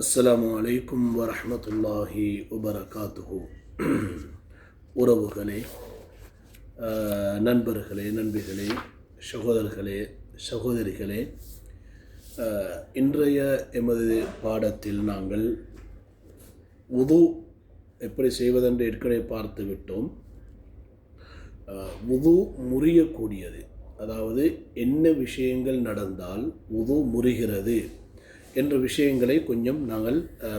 அஸ்லாம் அலைக்கும் வரமத்துல்லாஹி வபரகாத்துஹு. உறவுகளே நண்பர்களே நண்பிகளே சகோதரர்களே சகோதரிகளே இன்றைய எமது பாடத்தில் நாங்கள் உது எப்படி செய்வதென்று ஏற்கனவே பார்த்து விட்டோம். உது முறியக்கூடியது. அதாவது என்ன விஷயங்கள் நடந்தால் உது முறிகிறது. என்ற விஷயங்களை கொஞ்சம் நாங்கள்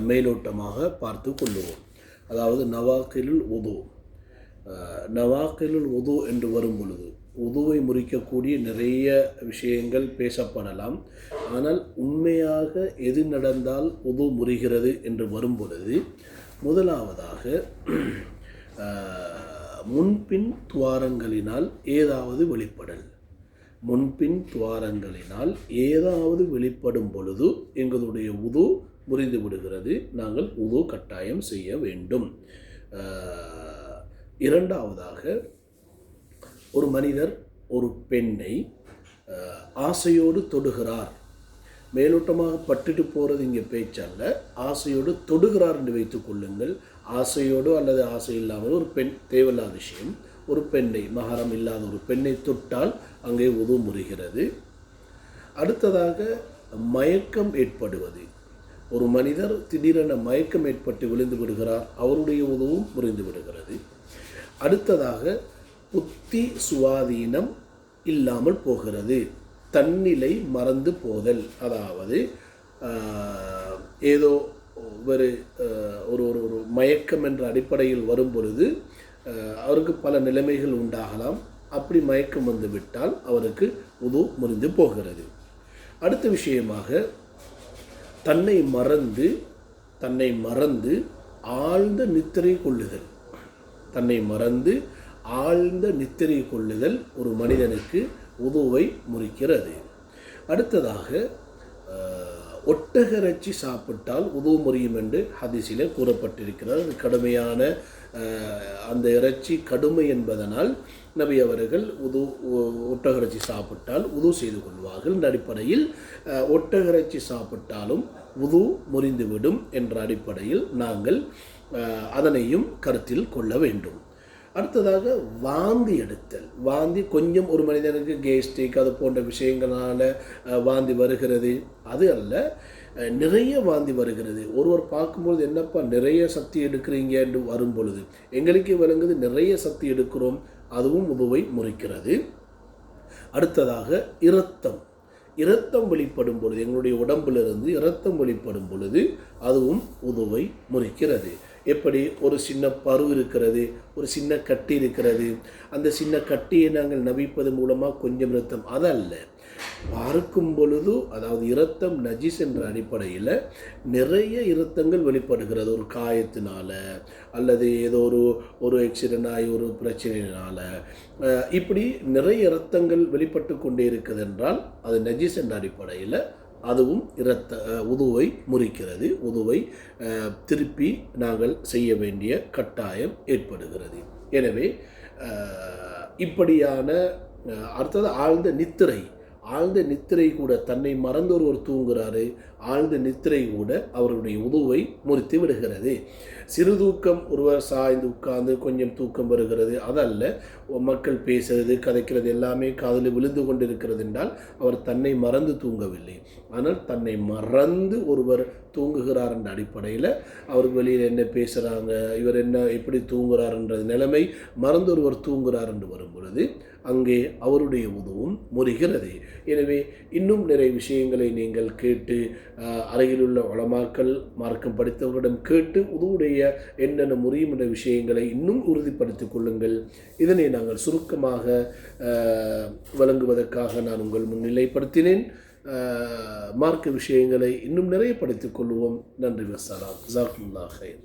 மேலோட்டமாக பார்த்து கொள்ளுவோம். அதாவது நவாக்கிலுள் உது நவாக்கிலுள் உது என்று வரும் பொழுது உதுவை முறிக்கக்கூடிய நிறைய விஷயங்கள் பேசப்படலாம். ஆனால் உண்மையாக எது நடந்தால் உது முறிகிறது என்று வரும் பொழுது முதலாவதாக முன்பின் துவாரங்களினால் ஏதாவது வெளிப்படல். முன்பின் துவாரங்களினால் ஏதாவது வெளிப்படும் பொழுது எங்களுடைய உது முறிந்து விடுகிறது. நாங்கள் உது கட்டாயம் செய்ய வேண்டும். இரண்டாவதாக ஒரு மனிதர் ஒரு பெண்ணை ஆசையோடு தொடுகிறார். மேலோட்டமாக பட்டுட்டு போகிறது இங்கே பேச்சல்ல. ஆசையோடு தொடுகிறார் என்று வைத்துக் கொள்ளுங்கள். ஆசையோடு அல்லது ஆசை இல்லாமல் ஒரு பெண் தேவையில்லாத விஷயம். ஒரு பெண்ணை மகரம் இல்லாத ஒரு பெண்ணை தொட்டால் அங்கே உது முறிகிறது. அடுத்ததாக மயக்கம் ஏற்படுவது. ஒரு மனிதர் திடீரென மயக்கம் ஏற்பட்டு விழுந்து விடுகிறார் அவருடைய உதவும் முறிந்து விடுகிறது. அடுத்ததாக புத்தி சுவாதீனம் இல்லாமல் போகிறது. தன்னிலை மறந்து போதல். அதாவது ஏதோ ஒரு ஒரு ஒரு ஒரு மயக்கம் என்ற அடிப்படையில் வரும் பொழுது அவருக்கு பல நிலைமைகள் உண்டாகலாம். அப்படி மயக்கம் வந்து விட்டால் அவருக்கு உது முறிந்து போகிறது. அடுத்த விஷயமாக தன்னை மறந்து தன்னை மறந்து ஆழ்ந்த நித்திரை கொள்ளுதல். தன்னை மறந்து ஆழ்ந்த நித்திரை கொள்ளுதல் ஒரு மனிதனுக்கு உதுவை முறிக்கிறது. அடுத்ததாக ஒட்டகரச்சி சாப்பிட்டால் உதவு முறியும் என்று ஹதீஸிலே கூறப்பட்டிருக்கிறது. அது கடுமையான அந்த இறைச்சி கடுமை என்பதனால் நபி அவர்கள் உது ஒ- ஒட்டகரச்சி சாப்பிட்டால் உது செய்து கொள்வார்கள். இந்த அடிப்படையில் அஹ், ஒட்டகரச்சி சாப்பிட்டாலும் உது முறிந்துவிடும் என்ற அடிப்படையில் நாங்கள் அதனையும் கருத்தில் கொள்ள வேண்டும். அடுத்ததாக வாந்தி எடுத்தல். வாந்தி கொஞ்சம் ஒரு மனிதனுக்கு கேஸ்டிக் அது போன்ற விஷயங்களால் வாந்தி வருகிறது. அது அல்ல நிறைய வாந்தி வருகிறது. ஒருவர் பார்க்கும்பொழுது என்னப்பா நிறைய சக்தி எடுக்கிறீங்க என்று வரும் பொழுது எங்களுக்கு விளங்குது நிறைய சக்தி எடுக்கிறோம் அதுவும் உதுவை முறிக்கிறது. அடுத்ததாக இரத்தம். இரத்தம் வெளிப்படும் பொழுது எங்களுடைய உடம்பிலிருந்து இரத்தம் வெளிப்படும் பொழுது அதுவும் உதுவை முறிக்கிறது. எப்படி ஒரு சின்ன பரு இருக்கிறது ஒரு சின்ன கட்டி இருக்கிறது அந்த சின்ன கட்டியை நாங்கள் நவிப்பது மூலமாக கொஞ்சம் இரத்தம். அதல்ல பார்க்கும் பொழுது அதாவது இரத்தம் நஜிஸ் என்ற அடிப்படையில் நிறைய இரத்தங்கள் வெளிப்படுகிறது. ஒரு காயத்தினால அல்லது ஏதோ ஒரு ஒரு ஆக்சிடென்ட் ஆகி ஒரு பிரச்சனையினால். இப்படி நிறைய இரத்தங்கள் வெளிப்பட்டு கொண்டே இருக்குது என்றால் அது நஜிஸ் என்ற அடிப்படையில் அதுவும் இரத்த உதுவை முறிக்கிறது. உதுவை திருப்பி நாங்கள் செய்ய வேண்டிய கட்டாயம் ஏற்படுகிறது. எனவே இப்படியான அடுத்தது ஆழ்ந்த நித்திரை ஆழ்ந்த நித்திரை கூட தன்னை மறந்து ஒருவர் தூங்குகிறாரு ஆழ்ந்த நித்திரை கூட அவருடைய உதவை முறித்து விடுகிறது. சிறு தூக்கம் ஒருவர் சாய்ந்து உட்கார்ந்து கொஞ்சம் தூக்கம் வருகிறது. அதல்ல மக்கள் பேசுறது கதைக்கிறது எல்லாமே காதில் விழுந்து கொண்டிருக்கிறது என்றால் அவர் தன்னை மறந்து தூங்கவில்லை. ஆனால் தன்னை மறந்து ஒருவர் தூங்குகிறார் என்ற அடிப்படையில் அவர் வெளியில் என்ன பேசுகிறாங்க இவர் என்ன எப்படி தூங்குறாருன்றது நிலைமை மறந்து ஒருவர் தூங்குகிறார் என்று வரும் பொழுது அங்கே அவருடைய உதவும் முறிகிறது. எனவே இன்னும் நிறைய விஷயங்களை நீங்கள் கேட்டு அருகிலுள்ள வளமாக்கல் மார்க்கம் படித்தவர்களிடம் கேட்டு உதவுடைய என்னென்ன முறையும் என்ற விஷயங்களை இன்னும் உறுதிப்படுத்திக் கொள்ளுங்கள். இதனை நாங்கள் சுருக்கமாக வழங்குவதற்காக நான் உங்கள் முன்னிலைப்படுத்தினேன். மார்க்க விஷயங்களை இன்னும் நிறைய படித்துக் கொள்வோம். நன்றி வசலாம். ஜாக்குல்லா ஹைர்